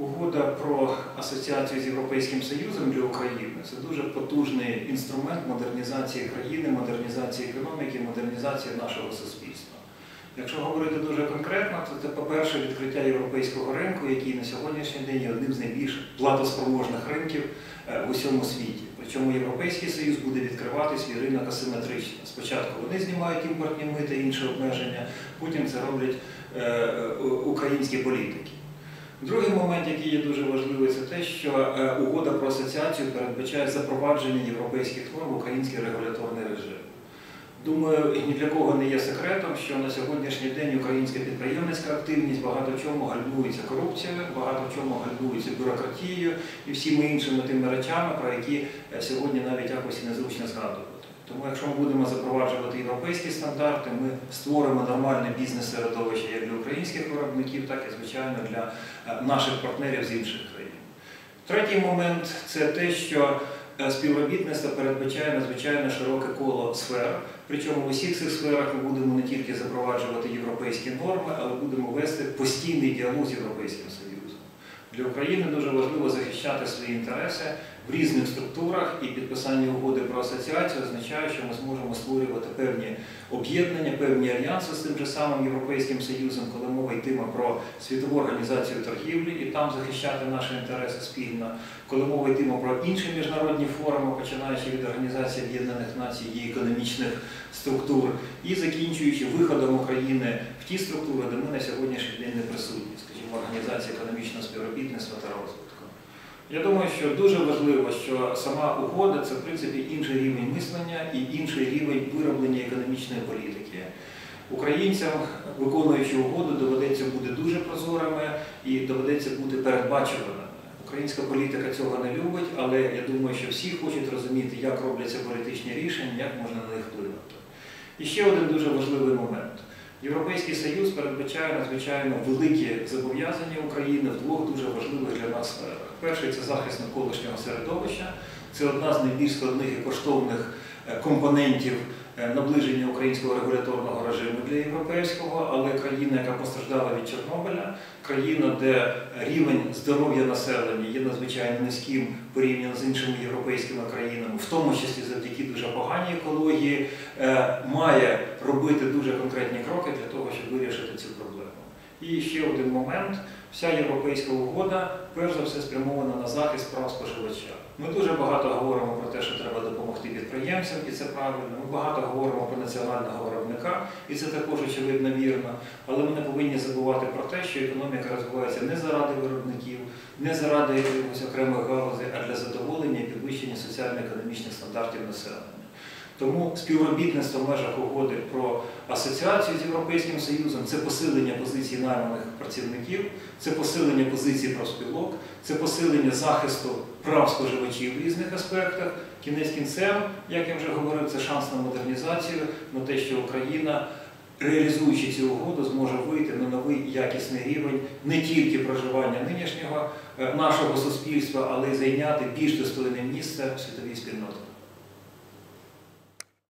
Угода про асоціацію з Європейським Союзом для України це дуже потужний інструмент модернізації країни, модернізації економіки, модернізації нашого суспільства. Якщо говорити дуже конкретно, то це, по-перше, відкриття європейського ринку, який на сьогоднішній день є одним з найбільш платоспроможних ринків е, в усьому світі. Причому Європейський Союз буде відкривати свій ринок асиметрично. Спочатку вони знімають імпортні мити інші обмеження, потім це роблять е, е, українські політики. Другий момент, який є дуже важливий, це те, що е, угода про асоціацію передбачає запровадження європейських норм в український регуляторний режим. Думаю, ні для кого не є секретом, що на сьогоднішній день українська підприємницька активність багато в чому гальмується корупцією, багато в чому гальмується бюрократією і всіми іншими тими речами, про які е, сьогодні навіть якось і незручно згадувати. Тому якщо ми будемо запроваджувати європейські стандарти, ми створимо нормальне бізнес-середовище як для українських виробників, так і, звичайно, для е, наших партнерів з інших країн. Третій момент це те, що е, співробітництво передбачає надзвичайно широке коло сфер. Причому в усіх цих сферах ми будемо не тільки запроваджувати європейські норми, але будемо вести постійний діалог з Європейським Союзом. Для України дуже важливо захищати свої інтереси в різних структурах, і підписання угоди про асоціацію означає, що ми зможемо створювати певні об'єднання, певні альянси з тим же самим Європейським Союзом, коли мова йтиме про світову організацію торгівлі і там захищати наші інтереси спільно, коли мова йтиме про інші міжнародні форуми, починаючи від Організації Об'єднаних Націй і економічних структур, і закінчуючи виходом України в ті структури, де ми на сьогоднішній день не присутні, скажімо, Організація економічного співробітництва. Я думаю, що дуже важливо, що сама угода це в принципі інший рівень мислення і інший рівень вироблення економічної політики. Українцям, виконуючи угоду, доведеться бути дуже прозорими і доведеться бути передбачуваними. Українська політика цього не любить, але я думаю, що всі хочуть розуміти, як робляться політичні рішення, як можна на них вплинути. І ще один дуже важливий момент. Європейський Союз передбачає надзвичайно великі зобов'язання України в двох дуже важливих для нас сферах. Перший це захист навколишнього середовища, це одна з найбільш складних і коштовних е, компонентів наближення українського регуляторного режиму для європейського, але країна, яка постраждала від Чорнобиля, країна, де рівень здоров'я населення є надзвичайно низьким порівняно з іншими європейськими країнами, в тому числі завдяки дуже поганій екології, е, має робити дуже конкретні кроки для того, щоб вирішити цю проблему. І ще один момент. Вся європейська угода, перш за все, спрямована на захист прав споживача. Ми дуже багато говоримо про те, що треба допомогти підприємцям, і це правильно. Ми багато говоримо про національного виробника, і це також очевидно вірно. Але ми не повинні забувати про те, що економіка розвивається не заради виробників, не заради якихось окремих галузей, а для задоволення і підвищення соціально-економічних стандартів населення. Тому співробітництво в межах угоди про асоціацію з Європейським Союзом це посилення позицій найманих працівників, це посилення позицій профспілок, це посилення захисту прав споживачів в різних аспектах. Кінець кінцем, як я вже говорив, це шанс на модернізацію, на те, що Україна, реалізуючи цю угоду, зможе вийти на новий якісний рівень не тільки проживання нинішнього е, нашого суспільства, але й зайняти більш достойне місце в світовій спільноті.